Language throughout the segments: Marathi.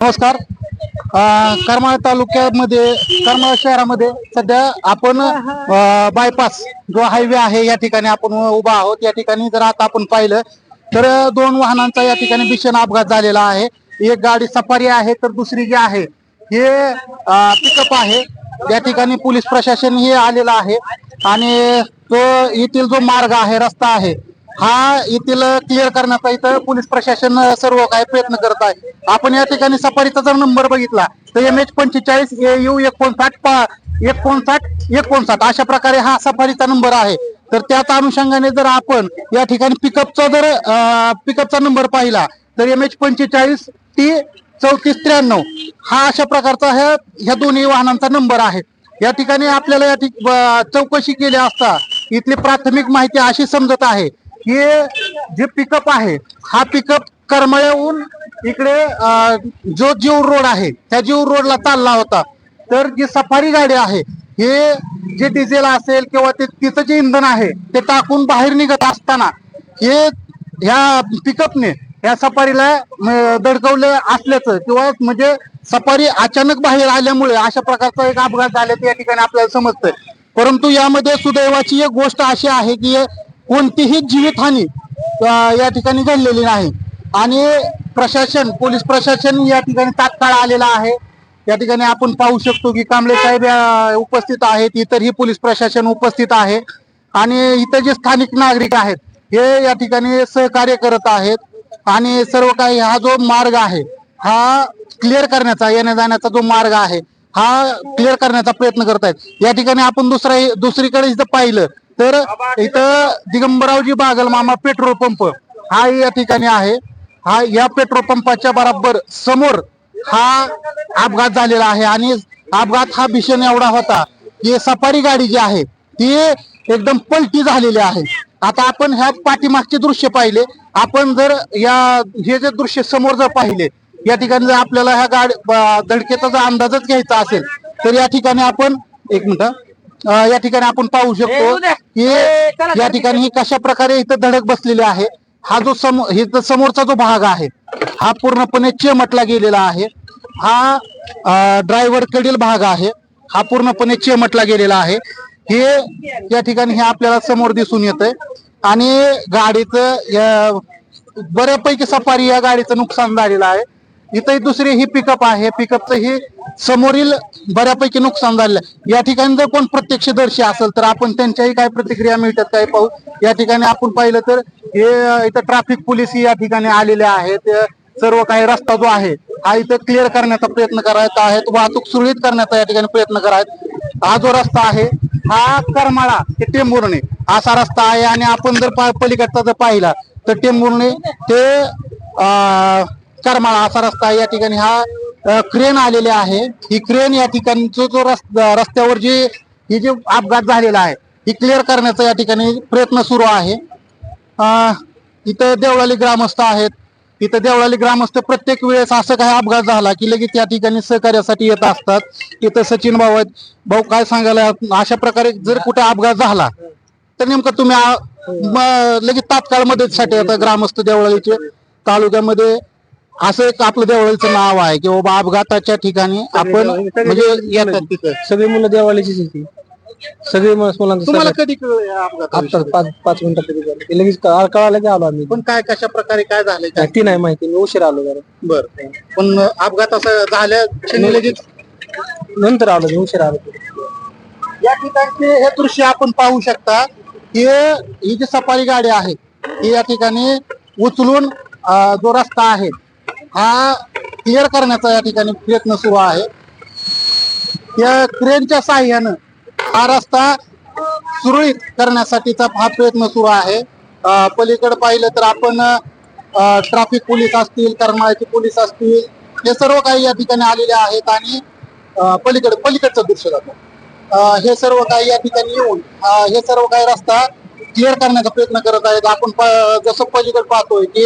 नमस्कार. करमाळ तालुक्यामध्ये करमाळ शहरामध्ये सध्या आपण बायपास जो हायवे आहे या ठिकाणी आपण उभा आहोत. या ठिकाणी जर आता आपण पाहिलं तर दोन वाहनांचा या ठिकाणी भीषण अपघात झालेला आहे. एक गाडी सफारी आहे तर दुसरी जी आहे हे पिकअप आहे. या ठिकाणी पोलीस प्रशासन हे आलेलं आहे. आणि तो येथील जो मार्ग आहे रस्ता आहे हा येथील क्लिअर करण्याचा इथं पोलीस प्रशासन सर्व काही प्रयत्न करत आहे. आपण या ठिकाणी सफारीचा जर नंबर बघितला तर एम एच पंचेचाळीस यू एकोणसाठ एकोणसाठ एकोणसाठ अशा प्रकारे हा सफारीचा नंबर आहे. तर त्याच अनुषंगाने जर आपण या ठिकाणी पिकअपचा जर पिकअपचा नंबर पाहिला तर एम एच पंचेचाळीस टी चौतीस त्र्याण्णव हा अशा प्रकारचा ह्या ह्या दोन्ही वाहनांचा नंबर आहे. या ठिकाणी आपल्याला या ठिक चौकशी केली असता इथली प्राथमिक माहिती अशी समजत आहे की जे पिकअप आहे हा पिकअप करमळ्याहून इकडे जो जीव रोड आहे त्या जीव रोडला चालला होता. तर जी सफारी गाडी आहे हे जे डिझेल असेल किंवा ते तिचं जे इंधन आहे ते टाकून बाहेर निघत असताना हे ह्या पिकअपने या सफारीला दडकवलं असल्याचं किंवा म्हणजे सफारी अचानक बाहेर आल्यामुळे अशा प्रकारचा एक अपघात झाल्याचं या ठिकाणी आपल्याला समजतंय. परंतु यामध्ये सुदैवाची एक गोष्ट अशी आहे की कोणतीही जीवितहानी या ठिकाणी घडलेली नाही. आणि प्रशासन पोलीस प्रशासन या ठिकाणी तात्काळ आलेला आहे. या ठिकाणी आपण पाहू शकतो की कांबळे साहेब उपस्थित आहेत. इतरही पोलीस प्रशासन उपस्थित आहे. आणि इतर जे स्थानिक नागरिक आहेत हे या ठिकाणी सहकार्य करत आहेत. आणि सर्व काही हा जो मार्ग आहे हा क्लिअर करण्याचा येण्या जाण्याचा जो मार्ग आहे हा क्लिअर करण्याचा प्रयत्न करत आहेत या ठिकाणी आपण दुसरा दुसरीकडे इथं पाहिलं तर इथं दिगंबरावजी बागल मामा पेट्रोल पंप हा या ठिकाणी आहे. हा या पेट्रोल पंपाच्या बरोबर समोर हा अपघात झालेला आहे आणि अपघात हा भीषण एवढा होता की सफारी गाडी जी आहे ती एकदम पलटी झालेली आहे. आता आपण ह्या पाठीमागचे दृश्य पाहिले. आपण जर या हे जे दृश्य समोर जर पाहिले या ठिकाणी जर आपल्याला ह्या गाडी धडकेचा जर अंदाजच घ्यायचा असेल तर या ठिकाणी आपण एक मिनिट अं, या ठिकाणी आपण पाहू शकतो की या ठिकाणी कशा प्रकारे इथं धडक बसलेली आहे. हा जो समोर हे जो समोरचा जो भाग आहे हा पूर्णपणे चिमटला गेलेला आहे. हा ड्रायव्हर कडील भाग आहे. हा पूर्णपणे चिमटला गेलेला आहे. हे या ठिकाणी हे आपल्याला समोर दिसून येत आणि गाडीचं या बऱ्यापैकी सफारी या गाडीचं नुकसान झालेलं आहे. इथंही दुसरी ही पिकअप आहे. पिकअपचं ही समोरील बऱ्यापैकी नुकसान झालेलं आहे. या ठिकाणी जर कोण प्रत्यक्षदर्शी असेल तर आपण त्यांच्याही काय प्रतिक्रिया मिळतात काय पाहू? या ठिकाणी आपण पाहिलं तर हे इथं ट्रॅफिक पोलीस या ठिकाणी आलेले आहेत. सर्व काही रस्ता जो आहे हा इथं क्लिअर करण्याचा प्रयत्न करत आहेत. वाहतूक सुरळीत करण्याचा या ठिकाणी प्रयत्न करत हा जो रस्ता आहे हा करमाळा ते टेंबुर्णे असा रस्ता आहे. आणि आपण जर पलीकडचा जर पाहिला तर टेंबुर्णे ते करमाळा असा रस्ता आहे. या ठिकाणी हा क्रेन आलेले आहे. ही क्रेन या ठिकाणचं जो रस्त्यावर जी ही जे अपघात झालेला आहे ही क्लिअर करण्याचा या ठिकाणी प्रयत्न सुरू आहे. इथं देवळाली ग्रामस्थ आहेत. इथं देवळाली ग्रामस्थ प्रत्येक वेळेस असं काही अपघात झाला की लगेच त्या ठिकाणी सहकार्यासाठी येत असतात. इथं सचिन भाऊ आहेत. भाऊ काय सांगायला अशा प्रकारे जर कुठे अपघात झाला तर नेमकं तुम्ही म- लगेच तात्काळ मदतीसाठी आता ग्रामस्थ देवळालीचे तालुक्यामध्ये असं एक आपलं देवळालीचं नाव आहे की बाबा अपघाताच्या ठिकाणी आपण म्हणजे येतात सगळी मुलं देवालीचीच होती सगळी मुलं- मुलांचं तुम्हाला कधी कळलं या अपघाताविषयी? आत्ताच पाच पाच मिनिटात तरी झालं. ते लगेच कळ- कळालं की आलो आम्ही. पण काय कशा प्रकारे काय झालंय काय ती नाही माहिती. मी उशीर आलो जरा. बर. पण अपघात असं झाल्या क्षणी लगेच नंतर आलो मी उशीर आलो. या ठिकाणचे हे दृश्य आपण पाहू शकता की ही जी सफारी गाडी आहे ही या ठिकाणी उचलून अं, जो रस्ता आहे हा क्लिअर करण्याचा या ठिकाणी प्रयत्न सुरू आहे. या क्रेनच्या साह्यानं हा रस्ता सुरळीत करण्यासाठीचा हा प्रयत्न सुरू आहे. पलीकडे पाहिलं तर आपण ट्रॅफिक पोलीस असतील करमाळ्याचे पोलीस असतील हे सर्व काही या ठिकाणी आलेले आहेत आणि पलीकडे पलीकडचं दृश्य जातं हे सर्व काही या ठिकाणी येऊन हे सर्व काही रस्ता क्लिअर करण्याचा प्रयत्न करत आहेत. आपण जसं पलीकडे पाहतोय की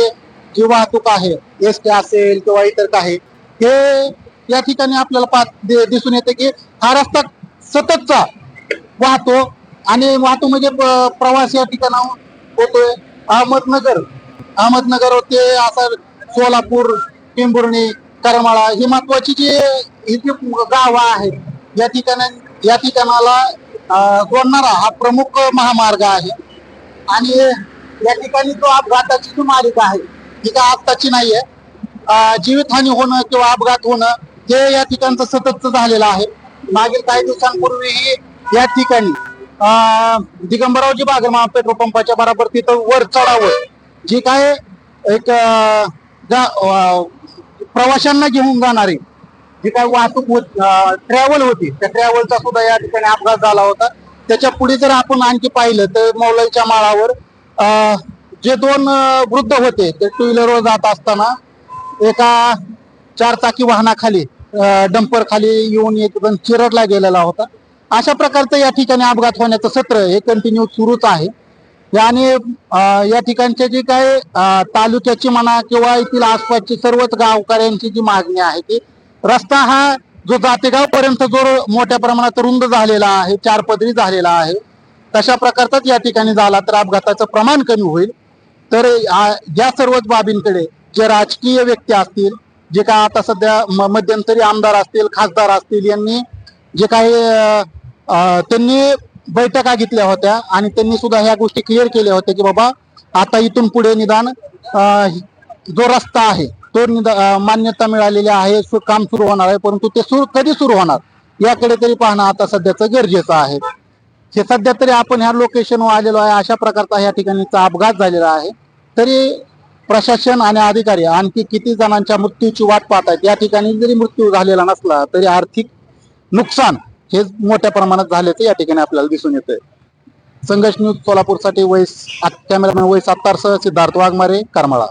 जी वाहतूक आहे एस टी असेल किंवा इतर काही हे या ठिकाणी आपल्याला पाहत दिसून येते की हा रस्ता सततचा वाहतो आणि वाहतो म्हणजे प्रवास या ठिकाणाहून होतोय. अहमदनगर अहमदनगर ते असं सोलापूर पिंबुर्णी करमाळा ही महत्वाची जी ही जी गावं आहेत या ठिकाणी या ठिकाणाला जोडणारा हा प्रमुख महामार्ग आहे. आणि या ठिकाणी तो अपघाताची जी मालिका आहे ही काय आत्ताची नाहीये. जीवितहानी होणं किंवा अपघात होणं हे या ठिकाणचं सततचं झालेलं आहे. मागील काही दिवसांपूर्वीही या ठिकाणी अं, दिगंबरावजी बागरमा पेट्रोल पंपाच्या बरोबर तिथं वर चढावर जी काय एक जा- प्रवाशांना घेऊन जाणारी जी काय वाहतूक ट्रॅव्हल होती त्या ट्रॅव्हलचा सुद्धा या ठिकाणी अपघात झाला होता. त्याच्या पुढे जर आपण आणखी पाहिलं तर मौलाईच्या माळावर जे दोन वृद्ध होते ते टू व्हीलरवर जात असताना एका चार चाकी वाहनाखाली डंपर खाली येऊन एक जण चिरडला गेलेला होता. अशा प्रकारचं या ठिकाणी अपघात होण्याचं सत्र हे कंटिन्यू सुरूच आहे. आणि या ठिकाणचे जे काय तालुक्याची म्हणा किंवा येथील आसपासची सर्वच गावकऱ्यांची जी मागणी आहे की रस्ता हा जो जातेगाव पर्यंत जो मोठ्या प्रमाणात रुंद झालेला आहे चार पदरी झालेला आहे तशा प्रकारचाच या ठिकाणी झाला तर अपघाताचं प्रमाण कमी होईल. तर या सर्वच बाबींकडे जे राजकीय व्यक्ती असतील जे काय आता सध्या म- मध्यंतरी आमदार असतील खासदार असतील यांनी जे काही त्यांनी बैठका घेतल्या होत्या आणि त्यांनी सुद्धा ह्या गोष्टी क्लिअर केल्या होत्या की बाबा आता इथून पुढे निदान जो रस्ता आहे तो निदान मान्यता मिळालेली आहे काम सुरू होणार आहे परंतु ते सुरू कधी सुरू होणार याकडे तरी पाहणं आता सध्याचं गरजेचं आहे. हे सध्या तरी आपण ह्या लोकेशनवर आलेलो आहे अशा प्रकारचा या ठिकाणीचा अपघात झालेला आहे. तरी प्रशासन आणि अधिकारी आणखी किती जणांच्या मृत्यूची वाट पाहत आहेत या ठिकाणी जरी मृत्यू झालेला नसला तरी आर्थिक नुकसान हे मोठ्या प्रमाणात झाल्याचं या ठिकाणी आपल्याला दिसून येतंय. संघर्ष न्यूज सोलापूरसाठी वैस कॅमेरामॅन वैस सत्तारसह सिद्धार्थ वाघमारे करमाळा.